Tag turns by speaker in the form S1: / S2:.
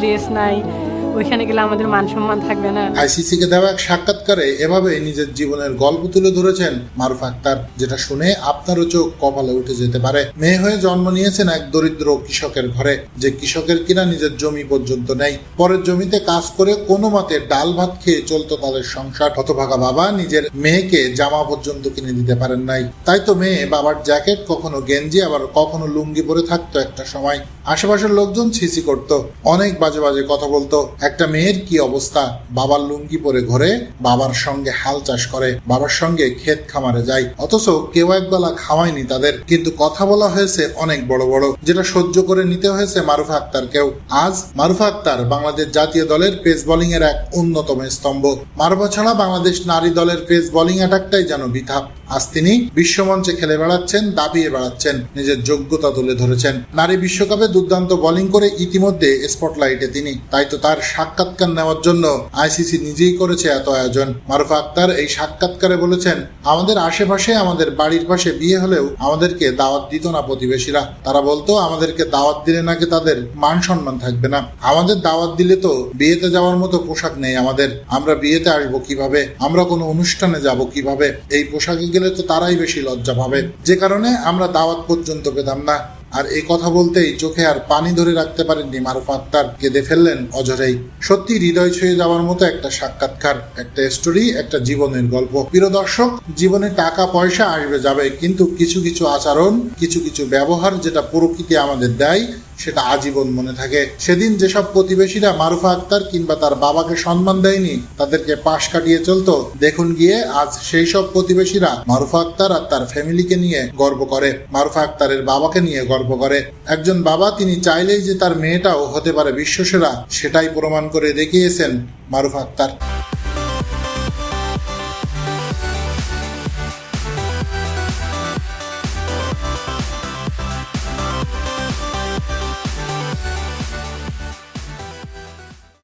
S1: Dress নাই ওইখানে গেলে আমাদের মান সম্মান থাকবে না।
S2: আইসিসিকে দেওয়া এক সাক্ষাৎকারে এভাবে নিজের জীবনের গল্প তুলে ধরেছেন মারুফ আক্তার, যেটা শুনে আপনারও চোখ কপালে উঠে যেতে পারে। মেয়ে হয়ে জন্ম নিয়েছেন এক দরিদ্র কৃষকের ঘরে, যে কৃষকের কিনা নিজের জমি পর্যন্ত নেই। পরের জমিতে কাজ করে কোনো মতে ডাল ভাত খেয়ে চলতো তাদের সংসার। হতভাগা বাবা নিজের মেয়েকে জামা পর্যন্ত কিনে দিতে পারেন নাই। তাই তো মেয়ে বাবার জ্যাকেট, কখনো গেঞ্জি, আবার কখনো লুঙ্গি পরে থাকতো একটা সময়। আশেপাশের লোকজন ছিছি করত, অনেক বাজে বাজে কথা বলতো। একটা মেয়ের কি অবস্থা? বাবার লুঙ্গি পরে ঘরে, বাবার সঙ্গে হাল চাষ করে, বাবার সঙ্গে ক্ষেত খামারে যায়। অথচ কেউ একবেলা খাওয়ায়নি তাদের। কিন্তু কথা বলা হয়েছে অনেক বড় বড়, যেটা সহ্য করে নিতে হয়েছে মারুফা আক্তারকেও। আজ মারুফা আক্তার বাংলাদেশ জাতীয় দলের পেস বোলিং এর এক অন্যতম স্তম্ভ। মারুফা ছাড়া বাংলাদেশ নারী দলের পেস বোলিং অ্যাটাকটাই যেন বৃথা। আজ তিনি বিশ্বমঞ্চে খেলে বেড়াচ্ছেন, দাবিয়ে বেড়াচ্ছেন, নিজের যোগ্যতা তুলে ধরেছেন। নারী বিশ্বকাপে দুর্দান্ত বোলিং করে ইতিমধ্যে স্পটলাইটে তিনি। তাই তো তার সাক্ষাৎকার নেওয়ার জন্য আইসিসি নিজেই করেছে এত আয়োজন। মারুফা আক্তার এই সাক্ষাৎকারে বলেছেন, আমাদের আশেপাশে, আমাদের বাড়ির পাশে বিয়ে হলেও আমাদেরকে দাওয়াত দিত না প্রতিবেশীরা। তারা বলতো, আমাদেরকে দাওয়াত দিলে নাকি তাদের মান সম্মান থাকবে না। আমাদের দাওয়াত দিলে তো বিয়েতে যাওয়ার মতো পোশাক নেই আমাদের। আমরা বিয়েতে আসব কীভাবে? আমরা কোনো অনুষ্ঠানে যাব কীভাবে? এই পোশাকে গেলে তো তারাই বেশি লজ্জা পাবে। যে কারণে আমরা দাওয়াত পর্যন্ত পেতাম না। আর এই কথা বলতেই চোখে আর পানি ধরে রাখতে পারেননি মারুফ আক্তার। কেঁদে ফেললেন অজরেই। সত্যি হৃদয় ছুঁয়ে যাওয়ার মতো একটা সাক্ষাৎকার, একটা স্টোরি একটা জীবনের গল্প। প্রিয় দর্শক, জীবনে টাকা, পয়সা আসবে যাবে, কিন্তু কিছু কিছু আচরণ, কিছু কিছু ব্যবহার যেটা প্রকৃতি আমাদের দেয় সেটা আজীবন মনে থাকে। সেদিন যেসব প্রতিবেশীরা মারুফা আক্তার কিংবা তার বাবাকে সম্মান দেয়নি, তাদেরকে পাশ কাটিয়ে চলতো। দেখুন গিয়ে আজ সেই সব প্রতিবেশীরা মারুফা আক্তার আর তার ফ্যামিলিকে নিয়ে গর্ব করে। মারুফা আক্তারের বাবাকে নিয়ে গর্ব করে। একজন বাবা তিনি চাইলেই যে তার মেয়েটাও হতে পারে বিশ্বসেরা, সেটাই প্রমাণ করে দেখিয়েছেন মারুফা আক্তার।